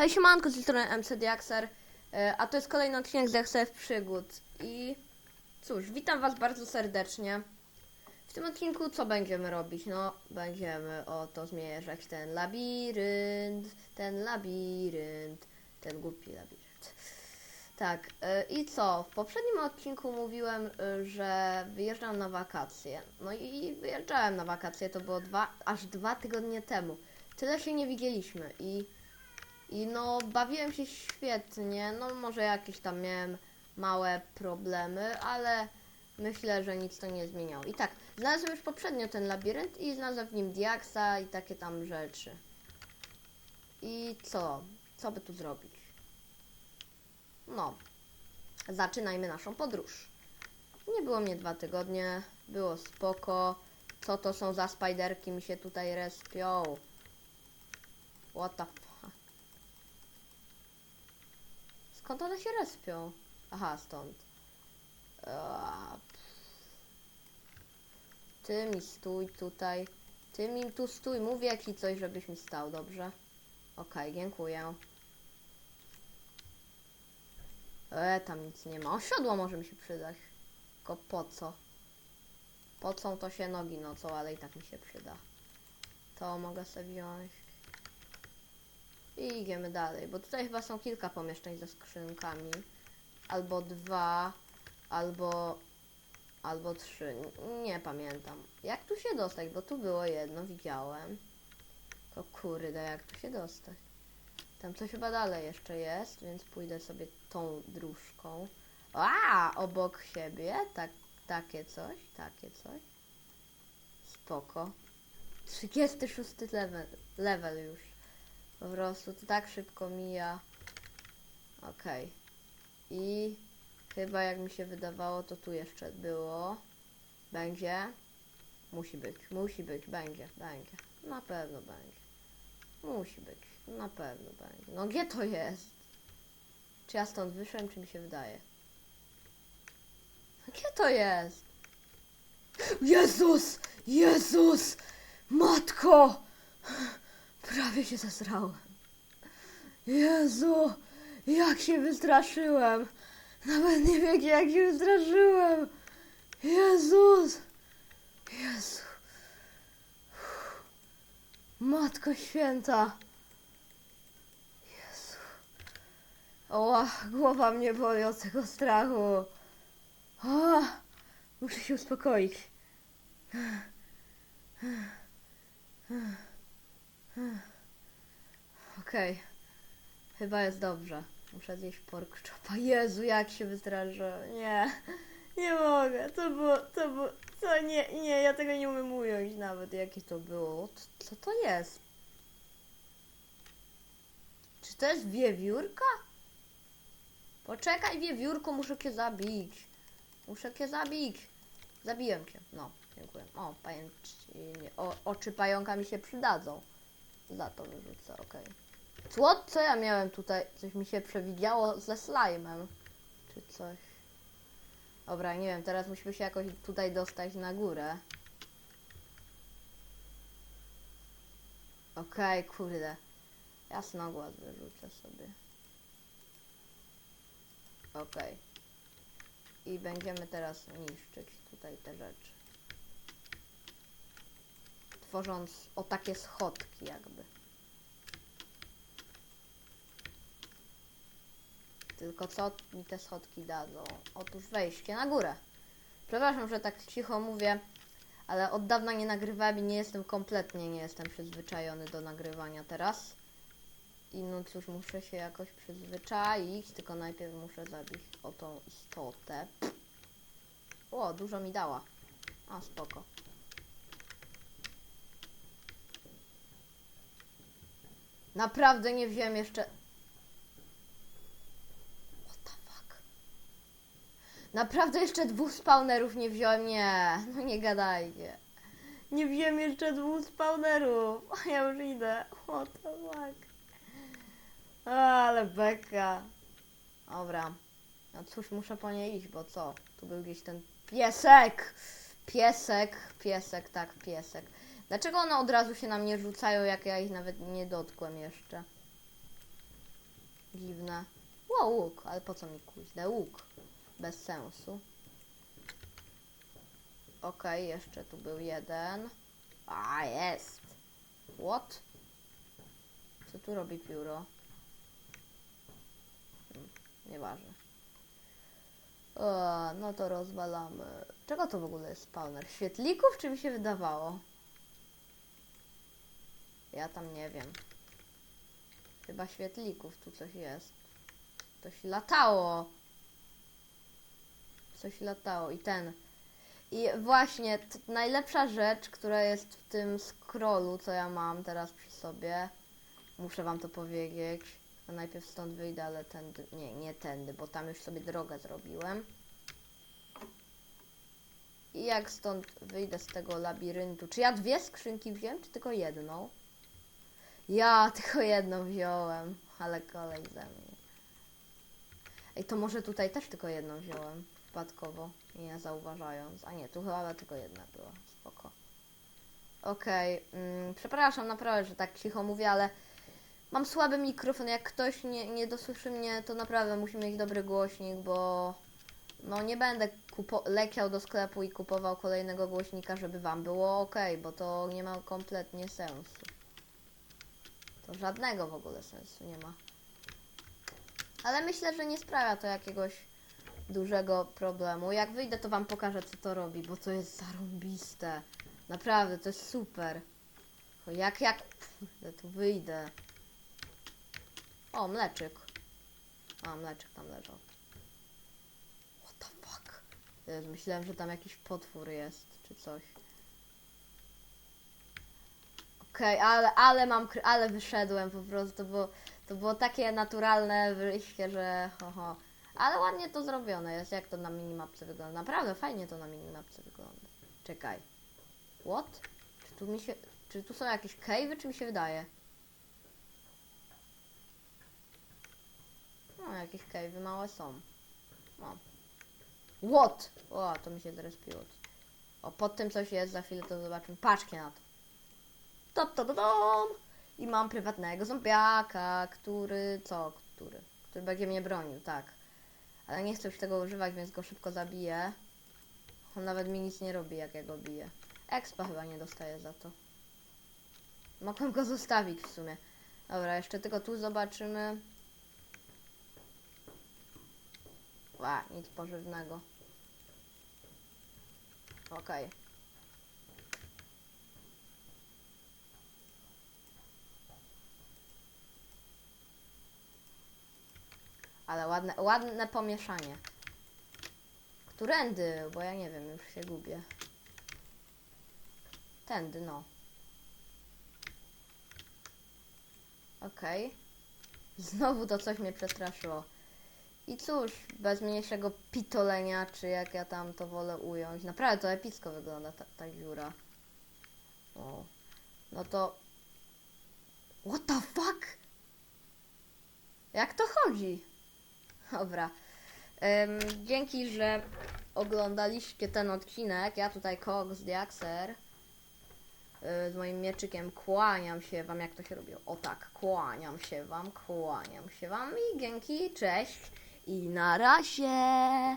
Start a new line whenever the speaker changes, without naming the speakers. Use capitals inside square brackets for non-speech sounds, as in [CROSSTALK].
Hej siemanko, z tej strony MC Diaxer, e, a to jest kolejny odcinek z DXF Przygód i cóż, witam was bardzo serdecznie. W tym odcinku co będziemy robić? No, będziemy oto zmierzać ten labirynt, ten labirynt, ten głupi labirynt. Tak, e, i co? W poprzednim odcinku mówiłem, e, że wyjeżdżam na wakacje. No i wyjeżdżałem na wakacje, to było dwa, aż dwa tygodnie temu. Tyle się nie widzieliśmy i i no, bawiłem się świetnie. No, może jakieś tam miałem małe problemy, ale myślę, że nic to nie zmieniało. I tak, znalazłem już poprzednio ten labirynt i znalazłem w nim diaksa i takie tam rzeczy. I co? Co by tu zrobić? No, zaczynajmy naszą podróż. Nie było mnie dwa tygodnie, było spoko. Co to są za spajderki mi się tutaj respią? What the fuck? Skąd one się respią? Aha, stąd. Ty mi stój tutaj. Ty mi tu stój. Mówię ci coś, żebyś mi stał, dobrze? Okej, dziękuję. E, tam nic nie ma. O, siodło może mi się przydać. Tylko po co? Po co to się nogi nocą, ale i tak mi się przyda. To mogę sobie wziąć. I idziemy dalej, bo tutaj chyba są kilka pomieszczeń ze skrzynkami. Albo dwa, albo, albo trzy. Nie pamiętam. Jak tu się dostać? Bo tu było jedno, widziałem. To kurde, jak tu się dostać? Tam coś chyba dalej jeszcze jest, więc pójdę sobie tą dróżką. A, obok siebie, tak, takie coś, takie coś. Spoko. 36 level, level już. Po prostu to tak szybko mija. Okej. I chyba jak mi się wydawało, to tu jeszcze było. Będzie. Musi być, musi być, będzie, będzie. Na pewno będzie. Musi być, na pewno będzie. No gdzie to jest? Czy ja stąd wyszłem, czy mi się wydaje? Gdzie to jest? Jezus! Jezus! Matko! Prawie się zesrałem. Jezu, jak się wystraszyłem. Nawet nie wiecie, jak się wystraszyłem. Jezus. Jezu. Matko święta. Jezu. Oła, głowa mnie boli od tego strachu. O, muszę się uspokoić. Okej. Chyba jest dobrze. Muszę zjeść pork chopa. Jezu, jak się wystraszyłem. Nie. Nie mogę. To było, to było, to nie, nie, ja tego nie umiem ująć nawet, jakie to było. Co, co to jest? Czy to jest wiewiórka? Poczekaj, wiewiórko, muszę cię zabić. Muszę cię zabić. Zabiłem cię. No, dziękuję. O, pajęci, o, oczy pająka mi się przydadzą. Za to wyrzucę, okej. Co? Co ja miałem tutaj? Coś mi się przewidziało ze slajmem. Czy coś. Dobra, nie wiem, teraz musimy się jakoś tutaj dostać na górę. Okej, kurde. Jasnogłaz wyrzucę sobie. Okej. I będziemy teraz niszczyć tutaj te rzeczy. Tworząc o takie schodki jakby. Tylko co mi te schodki dadzą? Otóż wejście na górę. Przepraszam, że tak cicho mówię, ale od dawna nie nagrywałem i nie jestem kompletnie, nie jestem przyzwyczajony do nagrywania teraz. I no cóż, muszę się jakoś przyzwyczaić, tylko najpierw muszę zabić o tą istotę. O, dużo mi dała. A, spoko. Naprawdę nie wziąłem jeszcze... What the fuck? Naprawdę jeszcze dwóch spawnerów nie wziąłem? Nie, no nie gadajcie. Nie wziąłem jeszcze dwóch spawnerów. A [LAUGHS] ja już idę. What the fuck? Ale beka. Dobra. No cóż, muszę po niej iść, bo co? Tu był gdzieś ten piesek! Piesek, piesek, tak, piesek. Dlaczego one od razu się na mnie rzucają, jak ja ich nawet nie dotkłem jeszcze? Dziwne. Ło, łuk, ale po co mi kuźle łuk? Bez sensu. Okej, jeszcze tu był jeden. A, jest. What? Co tu robi pióro? Hmm, nieważne. O, no to rozwalamy. Czego to w ogóle jest spawner? Świetlików, czy mi się wydawało? Ja tam nie wiem. Chyba świetlików tu coś jest. Coś latało. Coś latało i ten. I właśnie najlepsza rzecz, która jest w tym scrollu, co ja mam teraz przy sobie. Muszę wam to powiedzieć. To najpierw stąd wyjdę, ale tędy. Nie, nie tędy, bo tam już sobie drogę zrobiłem. I jak stąd wyjdę z tego labiryntu? Czy ja dwie skrzynki wziąłem, czy tylko jedną? Ja tylko jedną wziąłem, ale kolej ze mnie. Ej, to może tutaj też tylko jedną wziąłem, przypadkowo, nie zauważając. A nie, tu chyba tylko jedna była, spoko. Okej, mm, przepraszam naprawdę, że tak cicho mówię, ale mam słaby mikrofon. Jak ktoś nie, nie dosłyszy mnie, to naprawdę musi mieć dobry głośnik, bo no nie będę kupo- leciał do sklepu i kupował kolejnego głośnika, żeby wam było ok, bo to nie ma kompletnie sensu. Żadnego w ogóle sensu nie ma. Ale myślę, że nie sprawia to jakiegoś dużego problemu. Jak wyjdę, to wam pokażę, co to robi, bo to jest zarąbiste. Naprawdę, to jest super. Jak, jak ja tu wyjdę. O, mleczyk. A, mleczyk tam leżał. What the fuck? Myślałem, że tam jakiś potwór jest, czy coś. Okej, ale, ale mam, ale wyszedłem po prostu, było, to było takie naturalne wyjście, że ho, ho. Ale ładnie to zrobione jest, jak to na minimapce wygląda. Naprawdę fajnie to na minimapce wygląda. Czekaj. What? Czy tu mi się, czy tu są jakieś cave'y, czy mi się wydaje? No, jakieś cave'y małe są. No. What? O, to mi się zrespiło. O, pod tym coś jest, za chwilę to zobaczymy. Patrzcie na to. To, to, to, to. I mam prywatnego zombiaka, który, co, który? Który będzie mnie bronił, tak. Ale nie chcę już tego używać, więc go szybko zabiję. On nawet mi nic nie robi, jak ja go biję. Expa chyba nie dostaje za to. Mogłem go zostawić w sumie. Dobra, jeszcze tylko tu zobaczymy. Ła, nic pożywnego. Okej. Ale ładne, ładne pomieszanie. Którędy? Bo ja nie wiem, już się gubię. Tędy, no. Okej. Znowu to coś mnie przestraszyło. I cóż, bez mniejszego pitolenia, czy jak ja tam to wolę ująć. Naprawdę to epicko wygląda ta, ta dziura. O. No to... What the fuck? Jak to chodzi? Dobra. Dzięki, że oglądaliście ten odcinek. Ja tutaj Cox Diaxer. y, Z moim mieczykiem kłaniam się wam, jak to się robiło. O tak, kłaniam się wam, kłaniam się wam i dzięki, cześć i na razie.